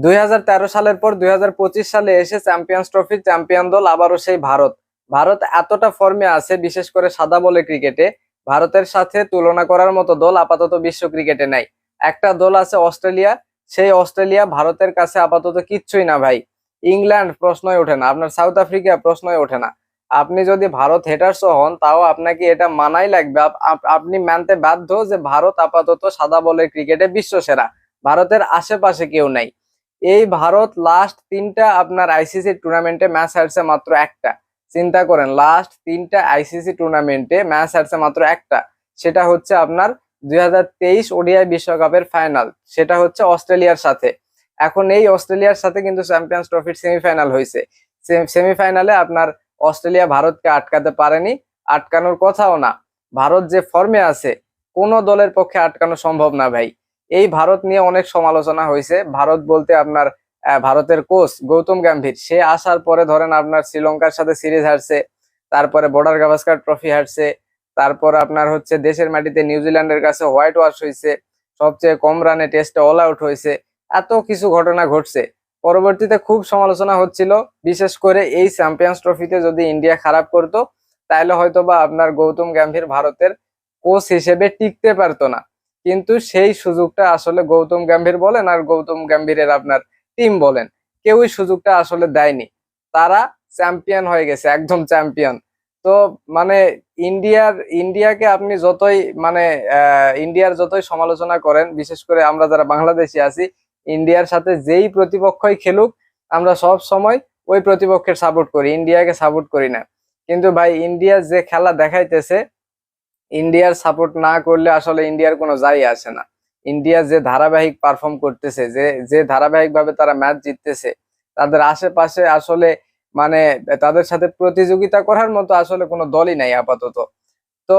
দুই হাজার তেরো সালের পর দুই হাজার পঁচিশ সালে এসে চ্যাম্পিয়ন্স ট্রফি চ্যাম্পিয়ন দল আবারও সেই ভারত। ভারত এতটা ফর্মে আছে, বিশেষ করে সাদা বলে ক্রিকেটে। ভারতের সাথে তুলনা করার মতো দল আপাতত বিশ্ব ক্রিকেটে নাই। একটা দল আছে অস্ট্রেলিয়া, সেই অস্ট্রেলিয়া ভারতের কাছে আপাতত কিচ্ছুই না ভাই। ইংল্যান্ড প্রশ্নই ওঠে না, আপনার সাউথ আফ্রিকা প্রশ্নই ওঠে না। আপনি যদি ভারত হেটার্স হন, তাও আপনাকে এটা মানাই লাগবে। আপ- আপ- আপনি মানতে বাধ্য যে ভারত আপাতত সাদা বলের ক্রিকেটে বিশ্ব সেরা। ভারতের আশেপাশে কেউ নাই। এই ভারত লাস্ট তিনটা আপনার আইসিসি টুর্নামেন্টে ম্যাচ হারছে মাত্র একটা। চিন্তা করেন লাস্ট তিনটা আইসিসি টুর্নামেন্টে ম্যাচ হারছে মাত্র একটা। সেটা হচ্ছে আপনার দুই হাজার তেইশ ওডিআই বিশ্বকাপের ফাইনাল সেটা হচ্ছে অস্ট্রেলিয়ার সাথে। এখন এই অস্ট্রেলিয়ার সাথে কিন্তু চ্যাম্পিয়ন্স ট্রফির সেমিফাইনাল হয়েছে। সেমিফাইনালে আপনার অস্ট্রেলিয়া ভারতকে আটকাতে পারেনি, আটকানোর কথাও না। ভারত যে ফর্মে আছে, কোনো দলের পক্ষে আটকানো সম্ভব না ভাই। এই ভারত নিয়ে অনেক সমালোচনা হয়েছে। ভারত বলতে আপনার ভারতের কোচ গৌতম গম্ভীর। সে আসার পরে ধরেন আপনার শ্রীলঙ্কার সাথে সিরিজ হারছে, তারপরে বর্ডার গাভাস্কার ট্রফি হারছে, তারপর আপনার হচ্ছে দেশের মাটিতে নিউজিল্যান্ডের কাছে হোয়াইট ওয়াশ হয়েছে, সবচেয়ে কম রানে টেস্টে অল আউট হয়েছে, এত কিছু ঘটনা ঘটছে। পরবর্তীতে খুব সমালোচনা হচ্ছিল, বিশেষ করে এই চ্যাম্পিয়ন্স ট্রফিতে যদি ইন্ডিয়া খারাপ করতো, তাহলে হয়তো বা আপনার গৌতম গম্ভীর ভারতের কোচ হিসেবে টিকতে পারতো না। কিন্তু সেই সুযোগটা আসলে গৌতম গম্ভীর বলেন আর গৌতম গম্ভীরের আপনার টিম বলেন। কেউই সুযোগটা আসলে দেয়নি। তারা চ্যাম্পিয়ন হয়ে গেছে, একদম চ্যাম্পিয়ন তো মানে ইন্ডিয়ার, ইন্ডিয়াকে আপনি যতই মানে ইন্ডিয়ার যতই সমালোচনা করেন, বিশেষ করে আমরা যারা বাংলাদেশি আছি, ইন্ডিয়ার সাথে যেই প্রতিপক্ষই খেলুক, আমরা সব সময় ওই প্রতিপক্ষের সাপোর্ট করি, ইন্ডিয়াকে সাপোর্ট করি না। কিন্তু ভাই ইন্ডিয়ার যে খেলা দেখাইতেছে ইন্ডিয়ার সাপোর্ট না করলে আসলে ইন্ডিয়ার কোনো যাই আসে না। ইন্ডিয়া যে ধারাবাহিক পারফর্ম করতেছে, যে যে ধারাবাহিকভাবে তারা ম্যাচ জিততেছে, তাদের আশেপাশে আসলে মানে তাদের সাথে প্রতিযোগিতা করার মতো আসলে কোনো দলই নাই আপাতত। তো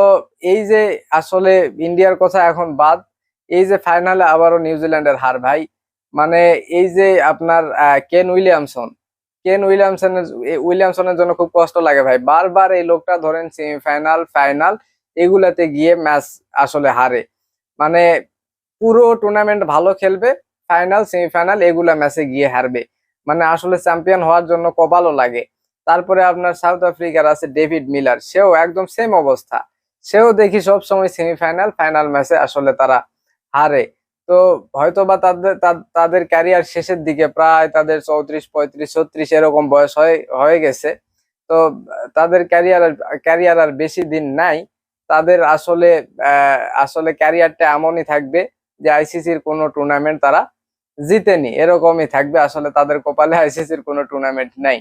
এই যে আসলে ইন্ডিয়ার কথা এখন বাদ, এই যে ফাইনালে আবারও নিউজিল্যান্ডের হার ভাই মানে এই যে আপনার কেন উইলিয়ামসন কেন উইলিয়ামসনের উইলিয়ামসনের জন্য খুব কষ্ট লাগে ভাই। বারবার এই লোকটা ধরেন সেমিফাইনাল ফাইনাল এগুলাতে গিয়ে ম্যাচ আসলে হারে। মানে পুরো টুর্নামেন্ট ভালো খেলবে ফাইনাল সেমিফাইনাল এগুলা ম্যাচে গিয়ে হারবে। মানে আসলে চ্যাম্পিয়ন হওয়ার জন্য কপালও লাগে। তারপরে আপনার সাউথ আফ্রিকার আছে ডেভিড মিলার সেও একদম সেম অবস্থা। সেও দেখি সব সময় সেমিফাইনাল ফাইনাল ম্যাচে আসলে তারা হারে। তো হয়তো বা তাদের তাদের ক্যারিয়ার শেষের দিকে প্রায় তাদের চৌত্রিশ, পঁয়ত্রিশ, ছত্রিশ এরকম বয়স হয়ে হয়ে গেছে। তো তাদের ক্যারিয়ার ক্যারিয়ার আর বেশি দিন নাই। তাদের আসলে আসলে ক্যারিয়ারটা এমনই থাকবে যে আইসিসির কোনো টুর্নামেন্ট তারা জিতেনি। এরকমই থাকবে, আসলে তাদের কপালে আইসিসির কোনো টুর্নামেন্ট নাই।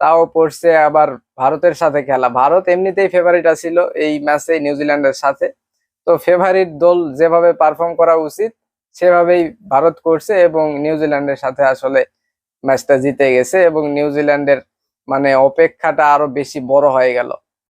তাও পড়ছে আবার ভারতের সাথে খেলা। ভারত এমনিতেই ফেভারিট ছিল এই ম্যাচে নিউজিল্যান্ডের সাথে। তো ফেভারিট দল যেভাবে পারফর্ম করা উচিত, সেভাবেই ভারত করছে এবং নিউজিল্যান্ডের সাথে আসলে ম্যাচটা জিতে গেছে এবং নিউজিল্যান্ডের মানে অপেক্ষাটা আরও বেশি বড় হয়ে গেল।